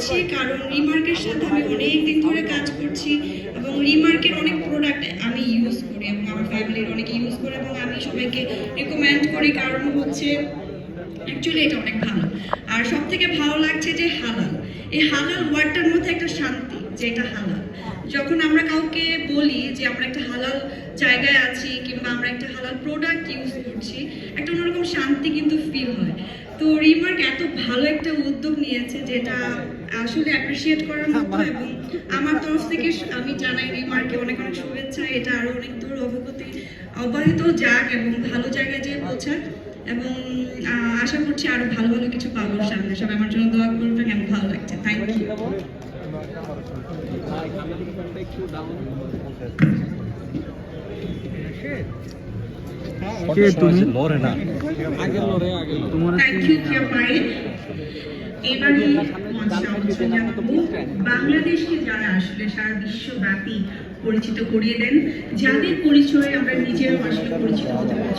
করছি কারণ রিমার্কের সাথে আমি অনেক ধরে কাজ করছি এবং রিমার্কের অনেক প্রোডাক্ট আমি ইউজ করি এবং আমার ফ্যামিলির অনেকে ইউজ করে এবং আমি সবাইকে রেকমেন্ড করি, কারণ হচ্ছে অ্যাকচুয়ালি এটা অনেক ভালো। আর সব থেকে ভালো লাগছে যে হালাল। এই হালাল ওয়ার্ডটার মধ্যে একটা শান্তি, যে এটা হালাল। যখন আমরা কাউকে বলি যে আমরা একটা হালাল জায়গায় আছি কিংবা আমরা একটা হালাল প্রোডাক্ট ইউজ করছি, একটা অন্যরকম শান্তি কিন্তু ফিল হয়। তো রিমার্ক এত ভালো একটা নিয়েছে যেটা আসলে অ্যাপ্রিসিয়েট করার মতো এবং আমার তরফ থেকে আমি জানাই রিমার্কে অনেক অনেক শুভেচ্ছা। এটা আরও অনেক দূর অবগতি অব্যাহত যাক এবং ভালো জায়গায় যেয়ে পৌঁছাক এবং আশা করছি আরও ভালো ভালো কিছু পাবো সামনে সবাই আমার জন্য দোয়া করবেন এবং ভালো লাগছে। থ্যাংক ইউ কে তুমি? লরে না। তোমার থ্যাংক ইউ কিয়া পায়েল এবারে বাংলাদেশকে যারা আসলে সারা বিশ্বব্যাপী পরিচিত করিয়ে দেন যাদের পরিচয়ে আমরা নিজেরাও আসলে পরিচিত হতে পারছি।